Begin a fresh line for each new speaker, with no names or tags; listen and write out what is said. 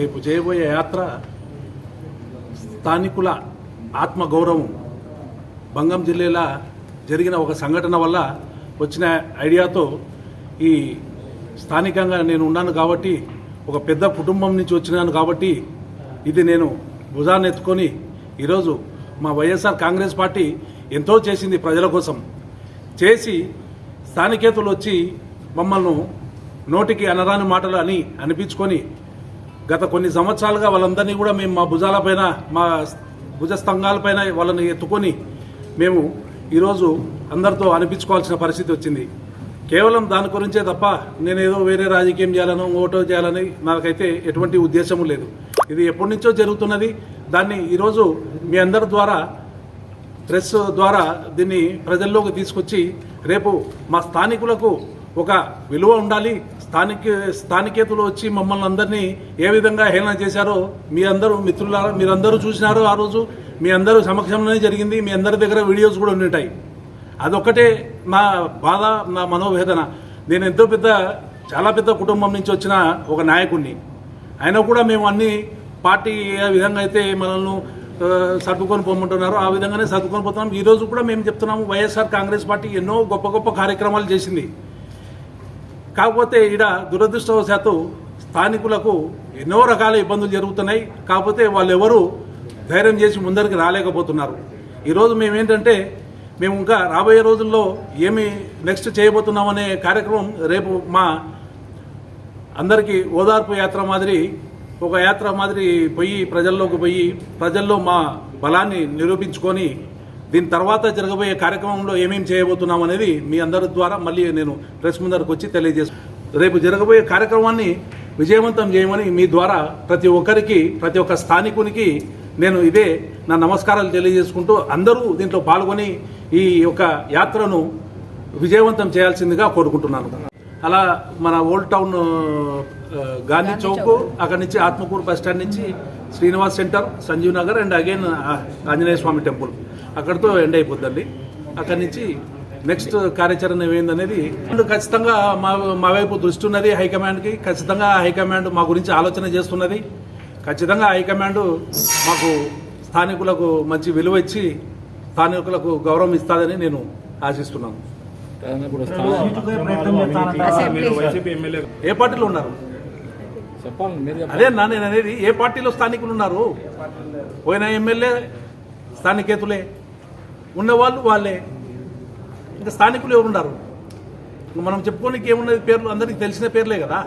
రేపు చేయబోయే యాత్ర స్థానికుల ఆత్మగౌరవం. భంగం జిల్లాలో జరిగిన ఒక సంఘటన వల్ల వచ్చిన ఐడియాతో ఈ స్థానికంగా నేను ఉన్నాను కాబట్టి ఒక పెద్ద కుటుంబం నుంచి వచ్చినాను కాబట్టి ఇది నేను భుజాన్ని ఎత్తుకొని ఈరోజు మా వైఎస్ఆర్ కాంగ్రెస్ పార్టీ ఎంతో చేసింది ప్రజల కోసం. చేసి స్థానికేతులు వచ్చి మమ్మల్ని నోటికి అనరాని మాటలు అని అనిపించుకొని గత కొన్ని సంవత్సరాలుగా వాళ్ళందరినీ కూడా మేము మా భుజాలపైన మా భుజ స్తంభాలపైన వాళ్ళని ఎత్తుకొని మేము ఈరోజు అందరితో అనిపించుకోవాల్సిన పరిస్థితి వచ్చింది. కేవలం దాని గురించే తప్ప నేనేదో వేరే రాజకీయం చేయాలను ఓటో చేయాలని నాకైతే ఎటువంటి ఉద్దేశము లేదు. ఇది ఎప్పటి నుంచో జరుగుతున్నది. దాన్ని ఈరోజు మీ అందరి ద్వారా ప్రెస్ ద్వారా దీన్ని ప్రజల్లోకి తీసుకొచ్చి రేపు మా స్థానికులకు ఒక విలువ ఉండాలి. స్థానిక స్థానికేతలు వచ్చి మమ్మల్ని అందరినీ ఏ విధంగా హేళన చేశారో మీ అందరూ మిత్రులారా మీరందరూ చూసినారు ఆ రోజు. మీ అందరూ సమక్షంలోనే జరిగింది. మీ అందరి దగ్గర వీడియోస్ కూడా ఉంటాయి అదొక్కటే నా బాధ నా మనోవేదన. నేను ఎంతో పెద్ద చాలా పెద్ద కుటుంబం నుంచి వచ్చిన ఒక నాయకుడిని అయినా కూడా మేము అన్ని పార్టీ ఏ విధంగా అయితే మనల్ని సర్దుకొని పోమంటున్నారో ఆ విధంగానే సర్దుకొని పోతున్నాం. ఈరోజు కూడా మేము చెప్తున్నాము వైఎస్ఆర్ కాంగ్రెస్ పార్టీ ఎన్నో గొప్ప గొప్ప కార్యక్రమాలు చేసింది. కాకపోతే ఈడ దురదృష్టవశాత్తు స్థానికులకు ఎన్నో రకాల ఇబ్బందులు జరుగుతున్నాయి. కాకపోతే వాళ్ళు ఎవరు ధైర్యం చేసి ముందరికి రాలేకపోతున్నారు. ఈరోజు మేము ఏంటంటే మేము ఇంకా రాబోయే రోజుల్లో ఏమి నెక్స్ట్ చేయబోతున్నామనే కార్యక్రమం రేపు మా అందరికీ ఓదార్పు యాత్ర మాదిరి ఒక యాత్ర మాదిరి పోయి ప్రజల్లోకి పోయి ప్రజల్లో మా బలాన్ని నిరూపించుకొని దీని తర్వాత జరగబోయే కార్యక్రమంలో ఏమేమి చేయబోతున్నాం అనేది మీ అందరి ద్వారా మళ్ళీ నేను ప్రెస్ ముందరకు వచ్చి తెలియజేస్తాను రేపు జరగబోయే కార్యక్రమాన్ని విజయవంతం చేయమని మీ ద్వారా ప్రతి ఒక్కరికి ప్రతి ఒక్క స్థానికునికి నేను ఇదే నా నమస్కారాలు తెలియజేసుకుంటూ అందరూ దీంట్లో పాల్గొని ఈ యొక్క యాత్రను విజయవంతం చేయాల్సిందిగా కోరుకుంటున్నాను. అలా మన ఓల్డ్ టౌన్ గాంధీ చౌక్ అక్కడి నుంచి ఆత్మకూరు బస్ స్టాండ్ నుంచి Srinivas center Sanjeev Nagar and again Anjaneya Swami temple. అక్కడితో ఎండ్ అయిపోద్దండి. అక్కడి నుంచి నెక్స్ట్ కార్యాచరణ ఏమైందనేది ఖచ్చితంగా మా మా వైపు దృష్టి ఉన్నది హైకమాండ్కి. ఖచ్చితంగా హైకమాండ్ మా గురించి ఆలోచన చేస్తున్నది. ఖచ్చితంగా హైకమాండ్ మాకు స్థానికులకు మంచి విలువ ఇచ్చి స్థానికులకు గౌరవం ఇస్తుందని నేను ఆశిస్తున్నాను. ఏ పార్టీలో ఉన్నారు?
చెప్పాలి మీరు చెప్పాలి.
అదే నా నేను అనేది ఏ పార్టీలో స్థానికులు ఉన్నారు? పోయిన ఎమ్మెల్యే స్థానికేతులే. ఉన్నవాళ్ళు వాళ్ళే ఇంకా స్థానికులు ఎవరున్నారు? మనం చెప్పుకోనికి ఏమున్నది పేర్లు? అందరికీ తెలిసిన పేర్లే కదా.